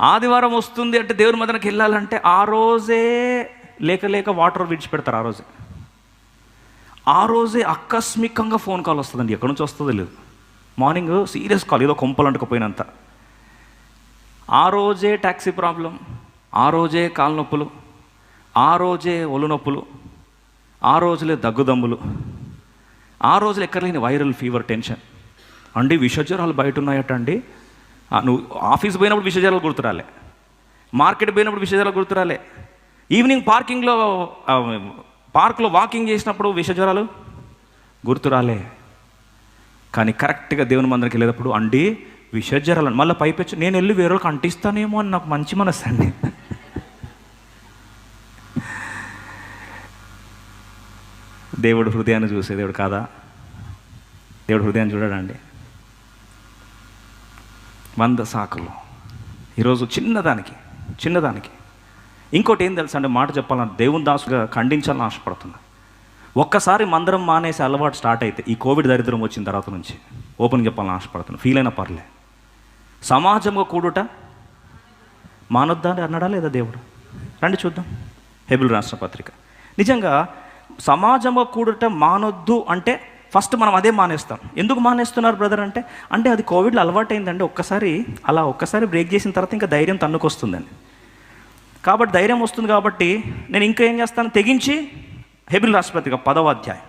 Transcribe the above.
ఆదివారం వస్తుంది అంటే దేవుని మదనకి వెళ్ళాలంటే ఆ రోజే లేక లేక వాటర్ విడిచిపెడతారు ఆ రోజే. ఆ రోజే ఆకస్మికంగా ఫోన్ కాల్ వస్తుందండి. ఎక్కడి నుంచి వస్తుందో లేదు మార్నింగ్ సీరియస్ కాల్ ఏదో కొంపలు అంటుకుపోయినంత. ఆ రోజే ట్యాక్సీ ప్రాబ్లం ఆ రోజే కాలు నొప్పులు ఆ రోజే ఒళ్ళు నొప్పులు ఆ రోజులే దగ్గుదమ్ములు ఆ రోజులు ఎక్కర్లేని వైరల్ ఫీవర్ టెన్షన్. అండి విషజ్వరాలు బయట ఉన్నాయట అండి. నువ్వు ఆఫీస్ పోయినప్పుడు విషజ్వరాలు గుర్తురాలే. మార్కెట్ పోయినప్పుడు విషజ్వరాలు గుర్తురాలే. ఈవినింగ్ పార్కింగ్లో పార్క్లో వాకింగ్ చేసినప్పుడు విషజ్వరాలు గుర్తురాలే. కానీ కరెక్ట్గా దేవుని మందరికి వెళ్ళేటప్పుడు అండి విషజ్వరాలు మళ్ళీ పైపెచ్చు నేను వెళ్ళి వేరే వాళ్ళకి అంటిస్తానేమో అని నాకు మంచి మనసు అండి. దేవుడు హృదయాన్ని చూసే దేవుడు కాదా? దేవుడు హృదయాన్ని చూడడండి. వంద సాకులు. ఈరోజు చిన్నదానికి చిన్నదానికి. ఇంకోటి ఏం తెలుసా అంటే మాట చెప్పాలని దేవుని దాసుగా ఖండించాలని ఆశపడుతున్నా. ఒక్కసారి మందరం మానేసి అలవాటు స్టార్ట్ అయితే ఈ కోవిడ్ దరిద్రం వచ్చిన తర్వాత నుంచి ఓపెన్ చెప్పాలని ఆశపడుతున్నా. ఫీల్ అయినా పర్లే. సమాజంగా కూడుట మానొద్దా అని అన్నాడా లేదా దేవుడు? రండి చూద్దాం. హెబిల్ రాష్ట్ర పత్రిక. నిజంగా సమాజంగా కూడుట మానొద్దు అంటే ఫస్ట్ మనం అదే మానేస్తాం. ఎందుకు మానేస్తున్నారు బ్రదర్ అంటే అంటే అది కోవిడ్లో అలవాటైందండి. ఒక్కసారి అలా ఒక్కసారి బ్రేక్ చేసిన తర్వాత ఇంకా ధైర్యం తన్నుకొస్తుందండి. కాబట్టి ధైర్యం వస్తుంది కాబట్టి నేను ఇంకా ఏం చేస్తాను? తెగించి హెబిల్ రాష్ట్రపతిగా పదవ అధ్యాయం.